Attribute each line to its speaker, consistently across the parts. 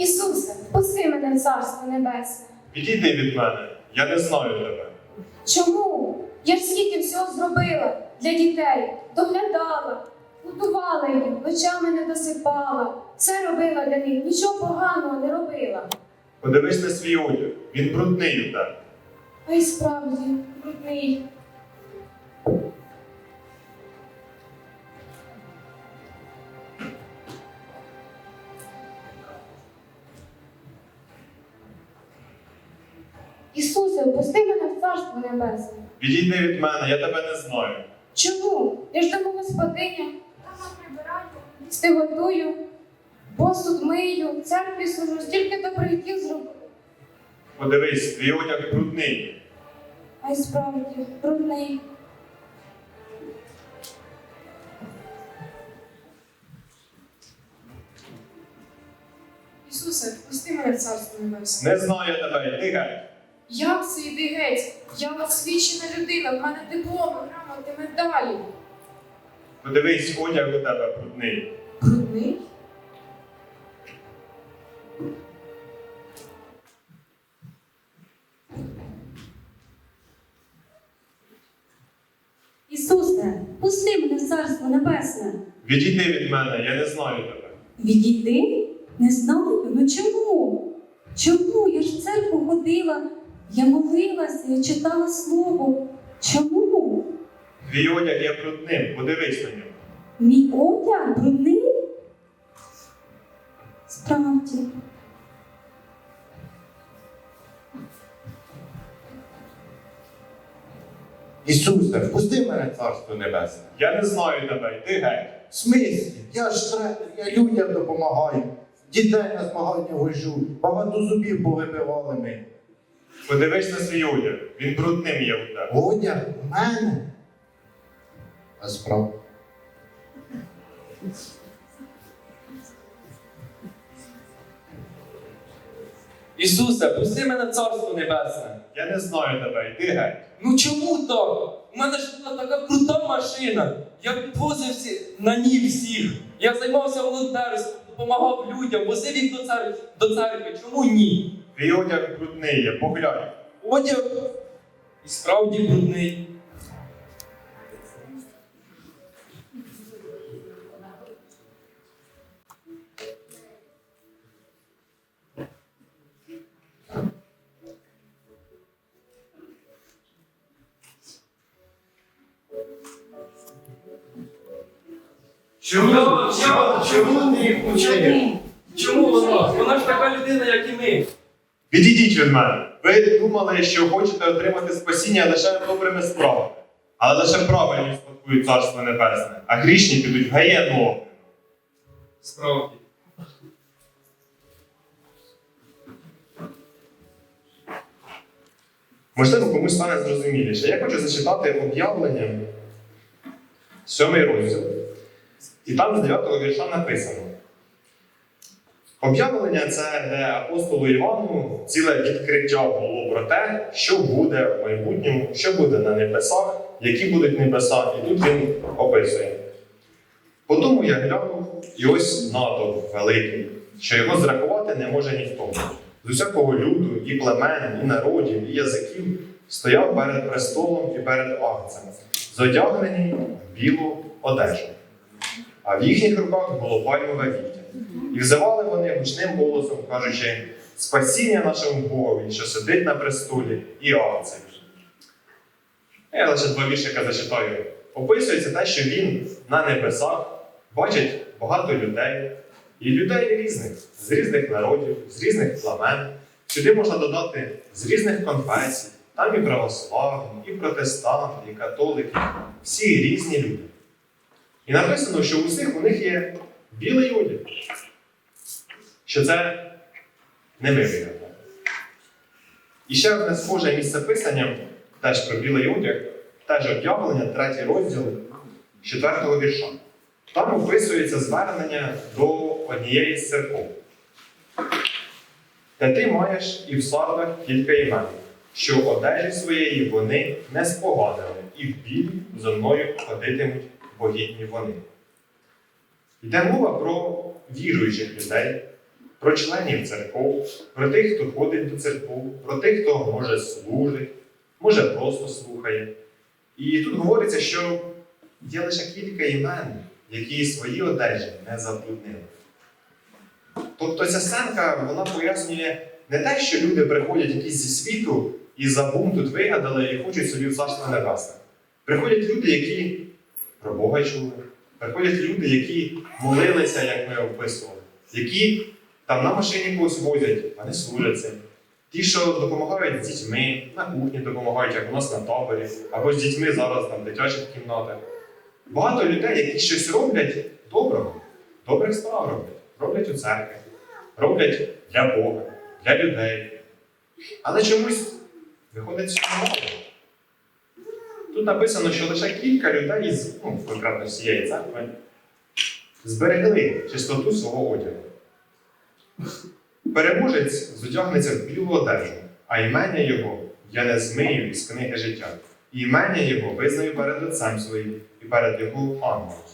Speaker 1: Ісусе, пусти мене в царство небесне.
Speaker 2: Відійди від мене, я не знаю тебе.
Speaker 1: Чому? Я ж скільки всього зробила для дітей, доглядала, готувала їх, ночами не досипала, все робила для них, нічого поганого не робила.
Speaker 2: Подивись на свій одяг, він брудний у тебе.
Speaker 1: А й справді, брудний. Ісусе, впусти мене в царство небесне.
Speaker 2: Відійди від мене, я тебе не знаю.
Speaker 1: Чому? Я ж тому господиня, дома прибираю, їсти готую, посуд мию, в церкві служу, стільки добрих діл зробила.
Speaker 2: Подивись, твій одяг брудний.
Speaker 1: А й справді, брудний.
Speaker 3: Ісусе, впусти мене в царство небесне.
Speaker 2: Не знаю я тебе, йди геть.
Speaker 3: Як це йди геть? Я освічена людина, в мене дипломи, грамоти, медалі.
Speaker 2: Подивись, одяг у тебе брудний.
Speaker 3: Брудний?
Speaker 4: Ісусе, пусти мене в царство небесне.
Speaker 2: Відійди від мене, я не знаю тебе.
Speaker 4: Відійди? Не знаю. Ну чому? Чому? Я ж в церкву ходила, я молилася, я читала слово. Чому?
Speaker 2: Твій одяг є брудним, подивись на нього.
Speaker 4: Мій одяг брудний? Справді.
Speaker 5: Ісусе, впусти мене в царство небесне.
Speaker 2: Я не знаю тебе, йди геть.
Speaker 5: В смислі? Я ж тренер, я людям допомагаю. Дітей на змагання вожу, багато зубів повибивали ми.
Speaker 2: Подивись на свій одяг, він брудним є у тебе.
Speaker 5: Одяг у мене. А справа.
Speaker 6: Ісусе, пусти мене в царство небесне.
Speaker 2: Я не знаю тебе, йди геть.
Speaker 6: Ну чому так? У мене ж була така крута машина. Я підвозив всі, на ній всіх. Я займався волонтерством, допомагав людям, возив їх до церкви. До церкви. Чому ні?
Speaker 2: Твій одяг брудний є, поглянь.
Speaker 6: Одяг і справді брудний. Чому? Чому?
Speaker 5: Чому ти їх учив?
Speaker 6: Чому вона? Вона ж така людина, як і ми.
Speaker 2: Відійдіть від мене. Ви думали, що хочете отримати спасіння лише добрими справами. Але лише правильні спадкують царство небесне, а грішні підуть в гаєнну огненну.
Speaker 6: Справді.
Speaker 2: Можливо, комусь стане зрозуміліше. Я хочу зачитати об'явлення, сьомий розділ. І там з 9 вірша написано. Об'явлення це апостолу Івану ціле відкриття було про те, що буде в майбутньому, що буде на небесах, які будуть небеса, і тут він описує. Потому я глянув, і ось натовп великий, що його зрахувати не може ніхто. З усякого люду, і племен, і народів, і язиків стояв перед престолом і перед агнцем, зодягнені в білу одежу. А в їхніх руках було пальмове віття. І взивали вони гучним голосом, кажучи, спасіння нашому Богові, що сидить на престолі, і агнцеві. Я лише два віршика зачитаю. Описується те, що він на небесах бачить багато людей, і людей різних, з різних народів, з різних племен. Сюди можна додати з різних конфесій, там і православні, і протестанти, і католики, всі різні люди. І написано, що у всіх у них є білий одяг. Що це не ми. І ще одне схоже місце писання, теж про білий одяг, теж об'явлення, третій розділ, четвертого вірша. Там описується звернення до однієї з церков. Та ти маєш і в сардах кілька імен, що одежі своєї вони не споганили, і в білі зо мною ходитимуть богідні вони. Йде мова про віруючих людей, про членів церков, про тих, хто ходить до церков, про тих, хто може служить, може просто слухає. І тут говориться, що є лише кілька імен, які свої одежі не забруднили. Тобто ця сценка вона пояснює не те, що люди приходять якісь зі світу і забум тут вигадали і хочуть собі в царство. Приходять люди, які про Бога чули, приходять люди, які молилися, як ми описували, які там на машині когось возять, вони служать цим. Ті, що допомагають з дітьми, на кухні допомагають, як у нас на таборі, або з дітьми зараз там в дитячих кімнатах. Багато людей, які щось роблять доброго, добрих справ роблять, роблять у церкві, роблять для Бога, для людей. Але чомусь виходить що мало. Написано, що лише кілька людей, з, ну, конкретно з цієї церкви, зберегли чистоту свого одягу. Переможець зодягнеться в білу одежу, а імення його я не змию із книги життя. І імення його визнаю перед Отцем своїм і перед його ангелом.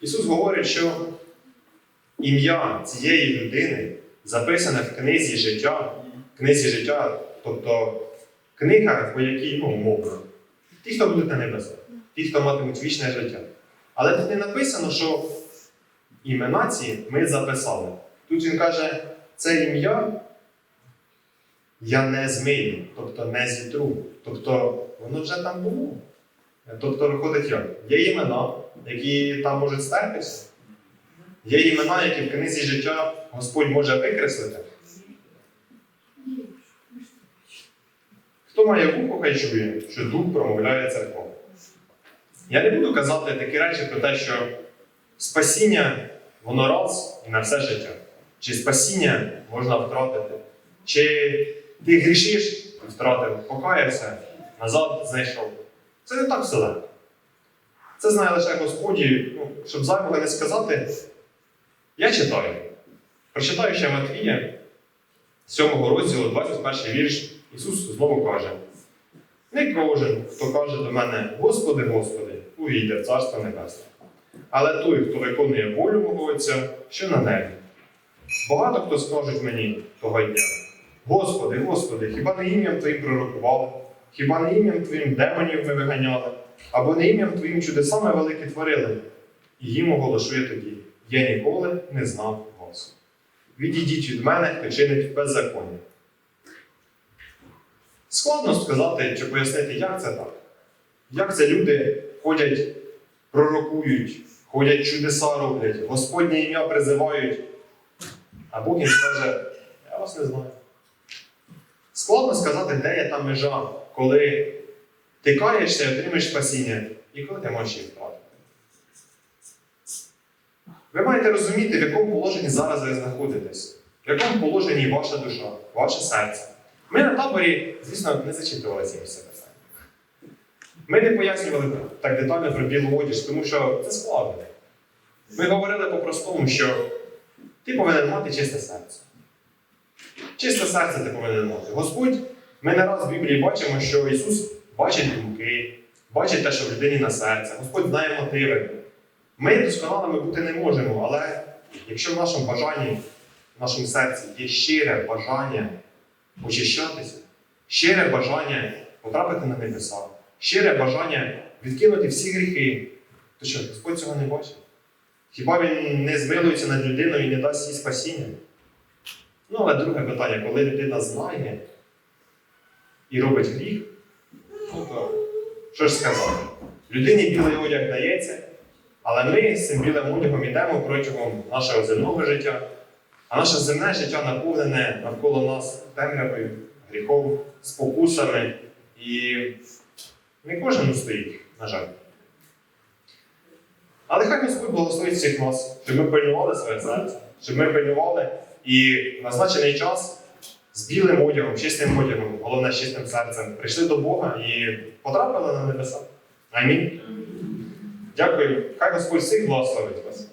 Speaker 2: Ісус говорить, що ім'я цієї людини записане в книзі життя, книзі життя, тобто книга, по якій ну, мовно. Ті, хто будуть на небесах, ті, хто матимуть вічне життя. Але тут не написано, що імена ці ми записали. Тут він каже, це ім'я я не змию, тобто не зітру. Тобто воно вже там було. Тобто виходить як? Є імена, які там можуть стертися. Є імена, які в книзі життя Господь може викреслити. Хто має вухо, хай чує, що дух промовляє церков. Я не буду казати такі речі про те, що спасіння воно раз і на все життя. Чи спасіння можна втратити, чи ти грішиш, втратив, покаявся, назад знайшов. Це не так все. Це знає лише Господь, ну, щоб зайвого не сказати, я читаю. Прочитаю ще Матвія, 7 розділу, 21 вірш, Ісус знову каже: Не кожен, хто каже до мене, Господи, Господи, увійде в Царство Небесне. Але той, хто виконує волю мого Отця, що на небі. Багато хто скажуть мені того дня: Господи, Господи, хіба не ім'ям Твоїм пророкували, хіба не ім'ям Твоїм демонів ми виганяли, або не ім'ям Твоїм чудесами великі творили? І їм оголошує тоді: Я ніколи не знав вас. Відійдіть від мене, хто чинить беззаконня. Складно сказати чи пояснити, як це так. Як це люди ходять, пророкують, ходять чудеса роблять, Господнє ім'я призивають, а Бог їм скаже, я вас не знаю. Складно сказати, де є та межа, коли ти каєшся і отримаєш спасіння, і коли ти можеш їх втратити. Ви маєте розуміти, в якому положенні зараз ви знаходитесь, в якому положенні ваша душа, ваше серце. Ми на таборі, звісно, не зачитували ці все питання. Ми не пояснювали так детально про білу одіж, тому що це складно. Ми говорили по-простому, що ти повинен мати чисте серце. Чисте серце ти повинен мати. Господь, ми не раз в Біблії бачимо, що Ісус бачить думки, бачить те, що в людині на серце. Господь знає мотиви. Ми досконалими бути не можемо, але якщо в нашому бажанні, в нашому серці є щире бажання очищатися, щире бажання потрапити на небеса, щире бажання відкинути всі гріхи, то що Господь цього не бачить? Хіба він не змилується над людиною і не дасть їй спасіння? Ну, але друге питання, коли людина знає і робить гріх, ну то що ж сказати? Людині білий одяг дається, але ми з цим білим одягом йдемо протягом нашого земного життя, а наше земне життя наповнене навколо нас темрявою, гріхом, спокусами, і не кожен стоїть, на жаль. Але хай Господь благословить всіх нас, щоб ми пильнували своє серце, щоб ми пильнували і в назначений час з білим одягом, чистим одягом, головне з чистим серцем, прийшли до Бога і потрапили на небеса. Амінь. Дякую. Хай Господь всіх благословить вас.